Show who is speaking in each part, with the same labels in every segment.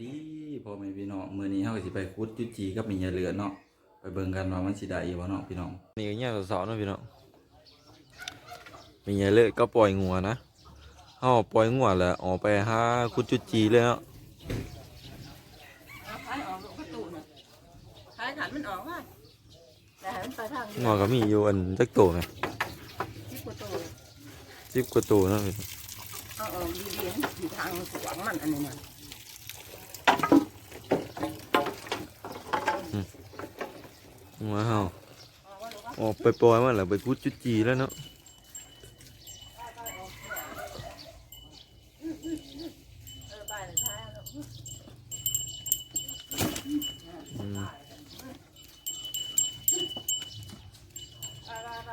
Speaker 1: ดีพ่อแม่พี่น้องมื้อนี้เฮาก็สิไปขุดจุจีกับมีเหยาเหลือเนาะไปเบิ่งกันว่ามันสิได้อยู่บ่เนาะพี่น้องนี่ก็แย่สาวๆเนาะพี่น้องมีเหยาเหลือก็ปล่อยงัวนะเฮาปล่อยงัวแล้วออกไปหาขุดจุจีเลยเนาะ
Speaker 2: เอาขายออกลูกประตูน่ะขายขันมันออกว่าแต่ให้มันไปทางนี้
Speaker 1: งัวก็มีอยู่อันจักโตไหม
Speaker 2: ที่ประตู
Speaker 1: 10กว่าโตเนาะพี่น้อง
Speaker 2: เอาออกดีๆให้ที่ทางสวงมันอันนี้น่ะ
Speaker 1: ว้า
Speaker 2: ว
Speaker 1: ออกไปปล่อยมาแล้วไปกุดจุจีแล้วเนาะ
Speaker 2: เออไปเลยขายเอาลูก
Speaker 1: อืม
Speaker 2: ไปไปไป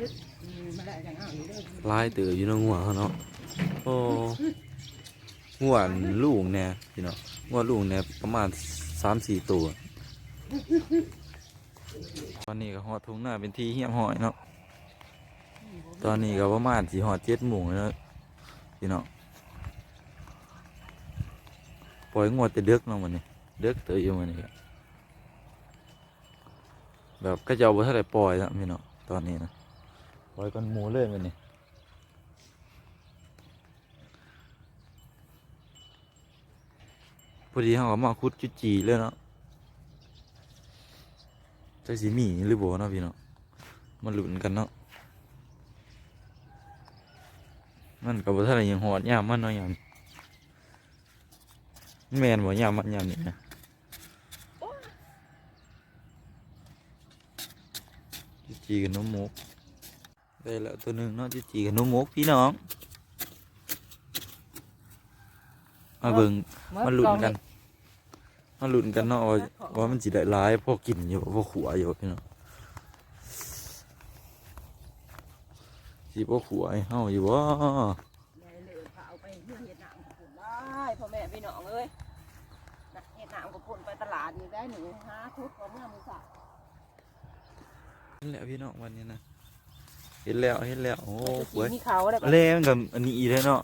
Speaker 2: ยึดอืมมาได้จังเอาอยู่เด้อ
Speaker 1: ลายเตืออยู่เนาะงัวเขาเนาะโอ้งัวลูกแน่พี่น้องงัวลูกแน่ประมาณ3-4ตัวตอนนี้ก็หอดทุ่งหน้าเป็นที่เหี่ยมหอยเนาะตอนนี้ก็ประมาณสี่หอดเจ็ดโมงแล้วพี่น้องปล่อยงวดแต่เด็กเนาะมันนี่เด็กเตยอยู่มันนี่แบบก็จะเอาไปเท่าไรปล่อยแล้วพี่น้องตอนนี้นะปล่อยกันหมูเลยมันนี่ พอดีเขาก็มาคุดจุจีเลยเนาะใจักสิมีหรือบ่เนาะพี่เนาะมาลุ้นกันเนาะมันก็บ่ทันได้หยังฮอดยามมันเนาะยามแม่นบ่ยามมันยามนี้นะจิจีกับนมมกได้แล้วตัวหนึ่งเนาะจิจีกับนมมกพี่น้อง มาเบิ่งมาลุ้นกันมาลุ้นกันเนาะว่าว่ามันสิได้หลายพอกินอยู่พอขัวอยู่พี่น้องสิพอขัวให้เฮาอยู่บ่
Speaker 2: ยายเหลือเขาเอาไปเฮ็ดหนังกับปุ่นได้พ่อแม่พี่น้องเอ้ยน่ะเฮ็ดหนังกับปุ่นไปตลาดนี่ได้หนูหาทุกของเมื่อมือสัก
Speaker 1: เห็นแล้วพี่น้องวันนี้นะเห็นแล้วเห็นแล้วโอ้หวย
Speaker 2: มีเขาได้ปะ
Speaker 1: แล่มันกับอันนี้อีเลยเนาะ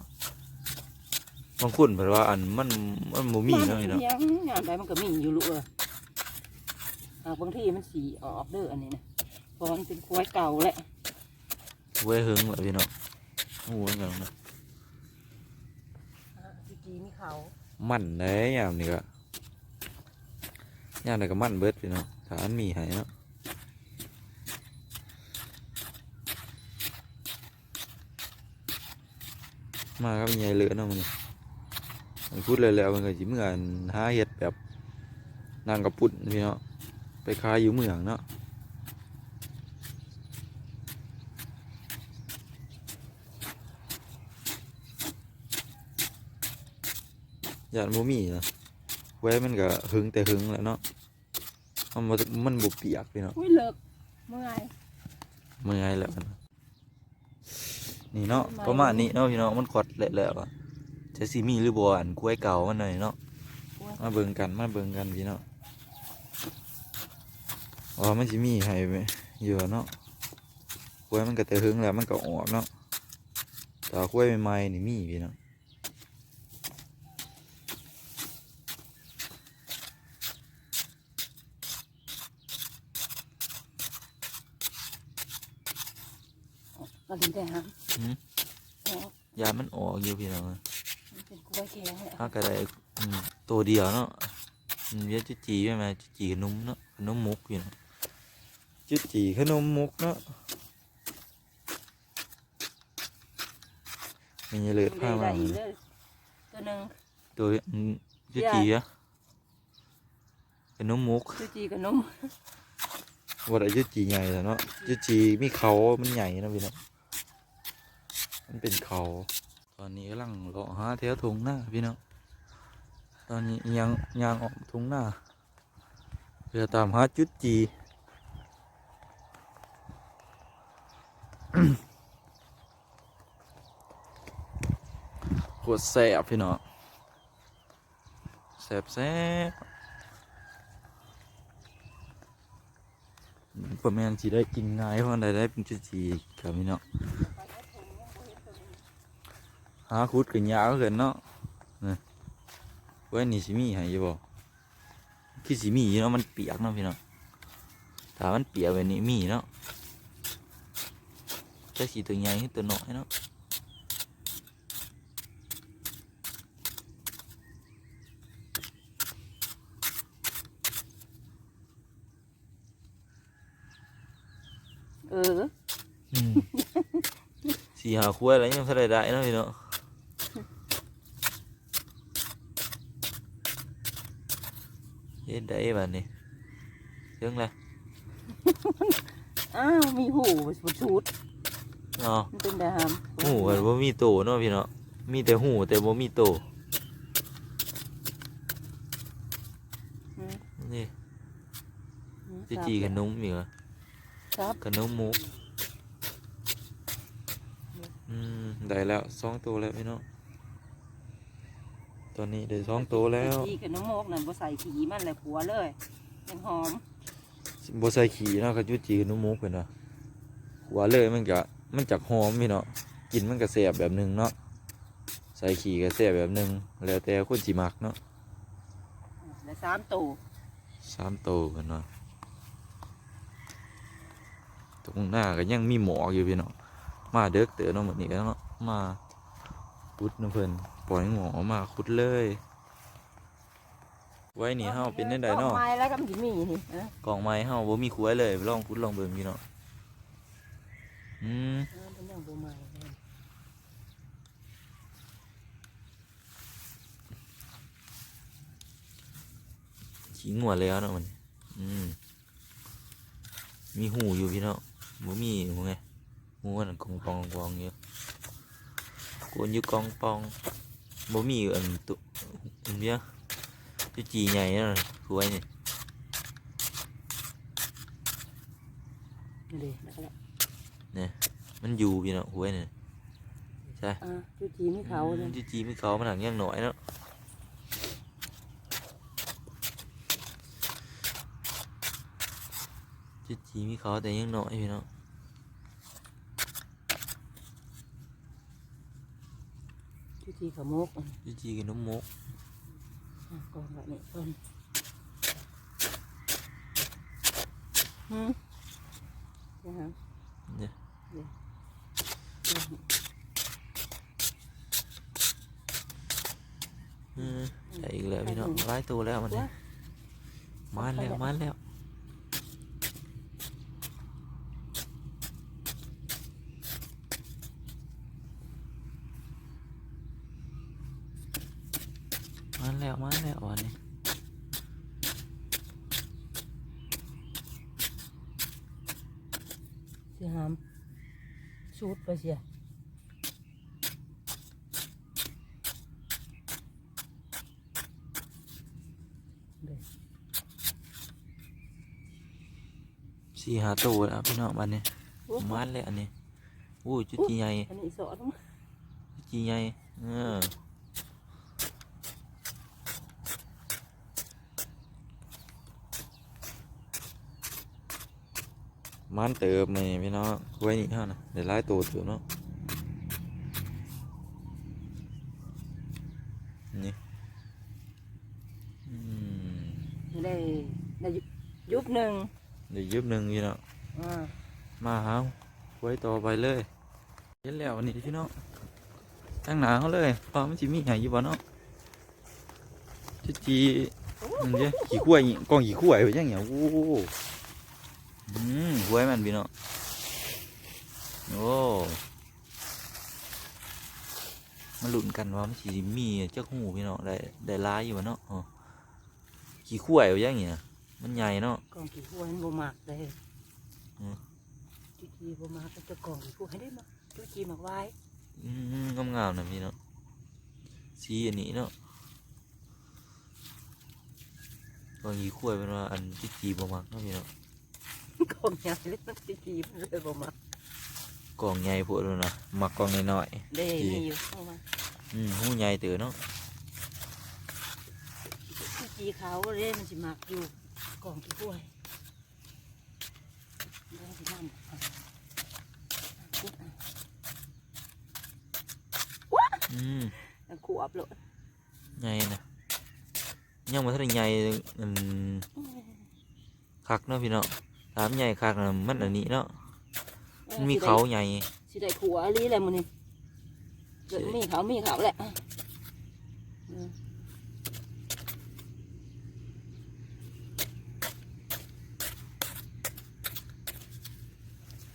Speaker 1: บางคนเพิ่นว่าอันมันมันบ่มีเนาะพี่น้อง
Speaker 2: ยังงานใดมันก็มีอยู่ลูกเอออ่าบางทีมันสีออกเด้ออันนี้นะเพราะมันเป็นควายเก่าแหละ
Speaker 1: หวยหึงแล้วพี่น้องโอ้ยกันนะ
Speaker 2: จีจีมีเขา
Speaker 1: มันเด้ยามนี้ก็ยามนี้ก็มันเบิดพี่น้องถ้าอันมีให้เนาะมาครับใหญ่เหลือเนาะมันมัน พูดเลยแล้วมันก็สิเมื่อนหาเห็ดแบบนางกระปุ่นพี่เนาะไปขายอยู่เมืองเนาะยานบ่มีนะไว้มันก็หึงแต่หึงแหล้วเนาะมันบ่มันบุเปียกพี่เนาะ
Speaker 2: อุ้ยเลิกเมื่อไง
Speaker 1: เมื่อยแล้วกันนี่เนาะประมาณนี้เนาะพี่เนาะมันขอดเละแล้วอะ จะสิมีหรือบ่อันกล้วยเก่ามันหน่อยเนาะมาเบิ่งกันมาเบิ่งกันพี่เนาะอ๋อมันสิมีให้ไหมอยู่อะเนาะกล้วยมันก็แต่หึงแล้วมันก็ออกเนาะแต่ว่ากล้วยใหม่ๆนี่มีพี่เนาะ
Speaker 2: ก็ถึงแต่ฮะ
Speaker 1: หืม
Speaker 2: อ๋อยา
Speaker 1: มันออกอยู่พี่เนาะ
Speaker 2: มัน เป็นกล้วยแข็งเนี่ย
Speaker 1: ถ้าก็ได้อืมตัวเดียวเนาะอืมเรียกจุจีใช่ไหมจุจีขนมเนาะขนมมุกอยู่เนาะจุจีขนมมุกเนาะมีเลือดผ้า
Speaker 2: ได้
Speaker 1: มา
Speaker 2: อีกเลยตัวหนึ่ง
Speaker 1: ตัวอืมจุจีอะขนมมุก
Speaker 2: จีจีกับนม
Speaker 1: ว่าได้จุจีใหญ่แล้วเนาะจุจีมีเขามันใหญ่นะพี่เนาะมันเป็นเขา ตอนนี้กำลังเลาะหาแถวทงหน้าพี่เนาะตอนนี้ยังยางออกทงหน้าเพื่อตามหาจุดจีโคตรแซ่บพี่น้องแซ่บแซ่บประมาณสิได้กินง่ายเพราะได้ได้เป็นจุดจีครับพี่เนาะ หาคุดกันยาวเกินเนาะนี่ไว้นี่สิมีให้อยู่บ่คือสิมีอยู่เนาะมันเปียกเนาะพี่เนาะถ้ามันเปียกแบบนี้มีเนาะจะสีตัวใหญ่หรือตัวน้อยเนาะ
Speaker 2: เออ
Speaker 1: อืมสี่หาคุ้ยอะไรยังเท่าไรได้เนาะพี่เนาะ ฮ็ดได้บ้านนี้เรื่องอะไร
Speaker 2: อ้าวมีหูบ่ชุด
Speaker 1: เนาะ
Speaker 2: มันเป็นแบบหาม
Speaker 1: หูกันว่ามีโตเนาะพี่เนาะมีแต่หูแต่บ่มีโต
Speaker 2: อืม
Speaker 1: นี่
Speaker 2: อืม
Speaker 1: จะจีขนมอีกเหรอ
Speaker 2: ครับ
Speaker 1: ขนมหมูอืมได้แล้วสองตัวแล้วพี่เนาะ ตอนนี้ได้สองตัวแล้ว
Speaker 2: จีกับน้องโมกน่ะบ่ใส่ขี้มันเลยผัวเลยยังหอม
Speaker 1: บ่ใส่ขี้เนาะเขาจุจีขนมหมูเพิ่นว่าหัวเลยมันก็มันจักหอมพี่เนาะกินมันก็แซ่บแบบหนึงเนาะใส่ขี้ก็แซ่บแบบหนึงแล้วแต่คนสิมักเนาะ
Speaker 2: และสามตัว
Speaker 1: สามตัวกันเนาะตรงหน้าก็ยังมีหมอกอยู่พี่เนาะมาเด็กเต๋อเนาะหมดนี้ก็เนาะมาขุดน้ำเพิ่น ปล่อยหมอมาขุดเลย ไว้นี่เฮาเป็นได้ไดเนาะ
Speaker 2: ดอกไม้แล้วก็มันสิมีนี่เออก
Speaker 1: ล่องไม้เฮาบ่มีคุ้ยเลยลองขุดลองเบิ่งพี่เนาะอืม
Speaker 2: เออเป็นอย่างบ่ใหม่เลย
Speaker 1: ขี้งัวแล้วเนาะมันอืมมีหูอยู่พี่เนาะบ่มีหูไงหูมันกองปองกองอยู่กวนอยู่กองปอง บ่มีอันตุอันเนี้ยจุจีใหญ่เนาะคุ้ยนี่
Speaker 2: นี่เด้แล้วก็แล้ว
Speaker 1: มันอยู่พี่เนาะคุ้ยนี่ใช่
Speaker 2: อ่าจุจีมีเขาเลย
Speaker 1: จุจีมีเขามันหังยังหน่อยเนาะจุจีมีเขาแต่ยังหน่อยพี่เนาะ
Speaker 2: จุจีกับโมกอะ
Speaker 1: จุจีกับน้ำมก
Speaker 2: อะก่อนแบบนี้ก่อนหืมเดี๋ยวหา
Speaker 1: เนี่ย
Speaker 2: เดี๋ยว
Speaker 1: อืมได้อีกแล้วพี่เนาะหลายตัวแล้วมันเนี่ยมาแล้วมาแล้วมาแล้วมาแล้ววันนี้
Speaker 2: เสียหามสูดไปเสียเด้อ
Speaker 1: สี่หาตัวแล้วพี่เนาะวันนี้
Speaker 2: โอ้
Speaker 1: มาแล้วอันนี้โอ้ยจุดจีใหญ่
Speaker 2: อันนี้สอนมา
Speaker 1: จุดจีใหญ่เออ มันเติบนี่พี่น้องไว้นี่ฮะนะเดี๋ยวไล่ตัวเติบเนาะนี่อืม
Speaker 2: ได้ได้ยุบหนึ่ง
Speaker 1: เดี๋ยวยึบหนึ่งพี่น้อง
Speaker 2: อ่า
Speaker 1: มาหาไว้ต่อไปเลยเห็นแล้ววันนี้พี่น้องตั้งหนาเขาเลยพอมันจิมีใหญ่อยู่บ่เนาะจีจีมันเจ้ขี่ขั้วอีกองขี่ขั้วไปยังเงี้ยโอ้โห อืมขั้วมันพี่น้องโอ้มาลุ้นกันว่ามันสิมีเจ้าหูพี่น้องได้ได้หลายอยู่บ่เนาะอ๋อขี่ขั้วไปยังเงี้ยมันใหญ่เนาะ
Speaker 2: กองกี่หัวมันบ่มักเลย
Speaker 1: อืม
Speaker 2: จุจีบ่มักก็จะกองกี่หัวให้ได้มาจุจีมักไว้
Speaker 1: อืมงามๆนะพี่เนาะสีอันนี้เนาะบางทีคุ้ยเป็นว่าอันที่จีบมักเนาะพี่เนาะ
Speaker 2: กองใหญ่เลยมันจุจีมันเลยบ่มัก
Speaker 1: กล่องใหญ่พวกเลยนะมักกล่องน้อย
Speaker 2: เด้
Speaker 1: จี
Speaker 2: มีอยู่เข้ามา
Speaker 1: ๆอืมหูใหญ่เต๋อเนาะ
Speaker 2: จุจีเขาเด้มันสิมักอยู่กองกี่หัวามกุด
Speaker 1: อืม
Speaker 2: อะขวบเลย
Speaker 1: ใหญ่นะยังบ่ทันได้ใหญ่อืมคักเนาะพี่น้อง ถามใหญ่คักน่ะมันอันนี้เนาะมันมีเขาใหญ่
Speaker 2: สิได้ขัวอีหลีแหละมื้อนี้เดี๋ยวมีเขามีเขาแหละอืม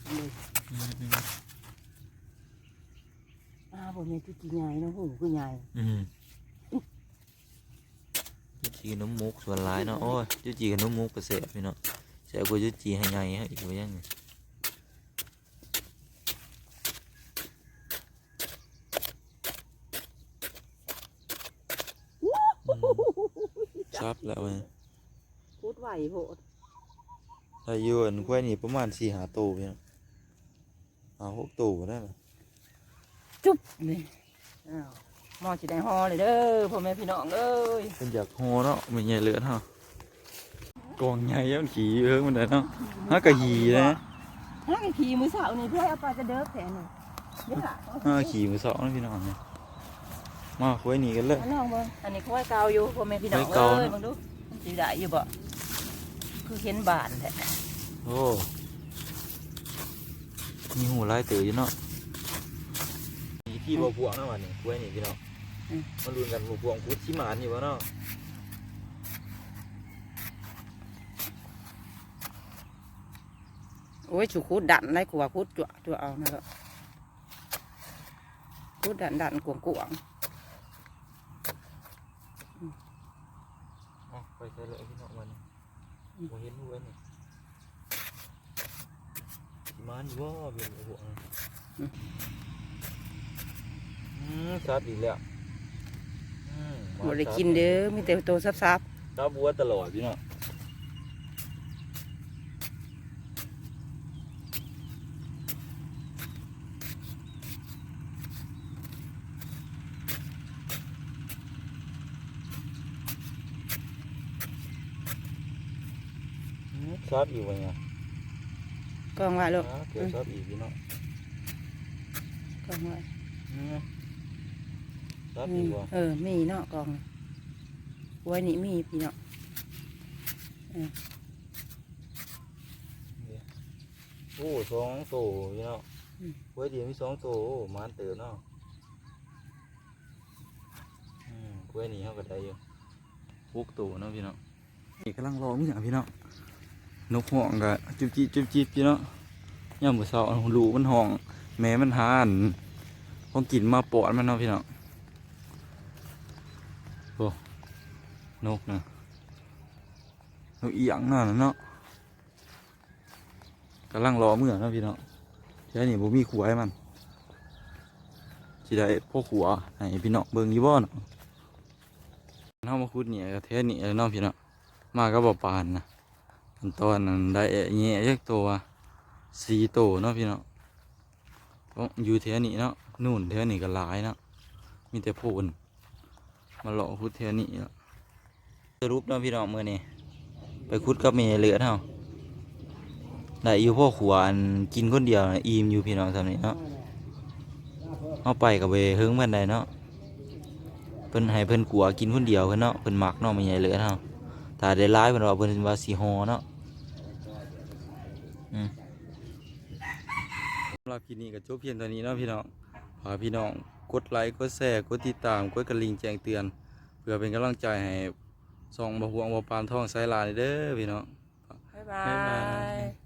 Speaker 2: เอาเลย
Speaker 1: อืมอืม
Speaker 2: อ้าวบ่แม่นจุดที่ใหญ่เนาะหูคือใหญ่
Speaker 1: อืมจุจีกับน้ำมุกส่วนหลายเนาะโอ้ยจุจีกับน้ำมุกก็แซ่บพี่เนาะ แซ่บกว่าจุจีให้ใหญ่ฮะอีกว่ายังไงอืมซับแล้วเว้ย
Speaker 2: พูดไหวโพด
Speaker 1: ถ้าอยู่อันควายนี่ประมาณสี่หาตัวพี่น้องหาหกตัวได้ละ
Speaker 2: จุ๊บนี่อ้าวหมอสิได้ฮอเลยเด้อพ่อแม่พี่น้องเอ้ย
Speaker 1: เป็นอยากโฮเนาะมันใหญ่เหลือเนาะ กองใหญ่ยังขี่เอิ้งมันได้เนาะฮักกะหีนะ
Speaker 2: ถ้าไอ้ขี่มือสาวนี่เพื่อเอาปลาจะเด้อแผลหนึ่งเดี๋ยวล่ะ
Speaker 1: อ่าขี่มือสองนะพี่น้องเนี่ยมาคุยหนีกันเลย
Speaker 2: อันน้องเบิ่งอันนี้เขาไว้เกาอยู่พ่อแม่พี่น้อง
Speaker 1: ไว้เกา
Speaker 2: เอ้ย
Speaker 1: เนอะ
Speaker 2: มึงดูมันสิได้อยู่บ่คือเห็นบานแท้
Speaker 1: โอ้มีหูลายเต๋ออยู่เนาะมีที่บ่พวงนะวันนี้คุยหนีพี่น้องมาลุ้นกันบ่พวงพุดที่หมานอยู่วะเนาะ
Speaker 2: โอ้ยฉุคูดดันได้กว่าคูดจั่วจั่วเอานะก็คูดดันดันกวงกวง
Speaker 1: อ๋อไปใส่เลยพี่น้องวันนี้บ่เห็นหูไว้นี่ที่หมานอยู่ว่าเป็นบ่พวงนะอืมซัดอีกแล้วอืมหมา
Speaker 2: บ่ได้
Speaker 1: ซั
Speaker 2: กินเด้อมีแต่โตซับ
Speaker 1: ซับบัวตลอดพี่น้อง ซับอยู่วะเนี่ย
Speaker 2: ๆกองไว้ลูก
Speaker 1: อ่าเกี่ยวซับอีกพี่น้อง
Speaker 2: กองไว้
Speaker 1: อืมซับ
Speaker 2: อื
Speaker 1: อี
Speaker 2: ม
Speaker 1: กวะ
Speaker 2: เออมีเนาะกองไว้นี่มีพี่เนาะ
Speaker 1: โอ้สองโตพี่น้องไว้เดียวมีสองโตโอ้หมานเตือเนาะอืมไว้นี่เขาก็ได้อยู่พวกโตเนาะพี่น้องนี่กำลังรอมึงอย่างพี่น้อง นกห่องกะจุบจิบจุบจิบพี่น้องย่ามมือเสาลูมันห้อง แม่มันหานของกินมาปอดมันเนาะพี่เน้องโอ้นกนะนกอียงนั่นน่ะเนาะกำลังรอเมื่อเนาะพี่เน้องใช่นี่บ่มีขัวให้มันสิได้พ่อขัวให้พี่เน้องเบิ่งยู่บ่เนาะเฮามาคุดเนี่ยกเทศนี่เนาะพี่เน้องมาก็บ่ปานนะ ตอนนั้นได้แง่จักตัวสีโตเนาะพี่เน้ออยู่เทียนี่เนาะนู่นเทียนี่ก็หลายเนาะมีแต่โพนมาเลาะคุดเทียนี่เนาะสรุปเนาะพี่น้องเมื่อนี้ไปคุดกับเมเหลือเท่าได้อยู่พ่อขวานกินคนเดียวนะอิ่มอยู่พี่น้องทำนี่เนาะเอาไปกับเวเฮิงเพิ่นได้เนาะเพิ่นให้เพิ่นกลัวกินคนเดียวเพิ่นเนาะเพิ่นมักเนาะไม่ใหญ่เหลือเท่าถ้าได้ร้ายเพิ่นว่าเพิ่นว่าสีฮอเนาะ สำหรับคลิปนี้ก็จบเพียงเท่านี้เนาะพี่น้องฝากพี่น้องกดไลค์กดแชร์กดติดตามกดกระลิ่งแจ้งเตือน เพื่อเป็นกำลังใจให้ส่องบะหวงบะปานท่องไซลาเด้อพี่น้อง
Speaker 2: บ๊ายบาย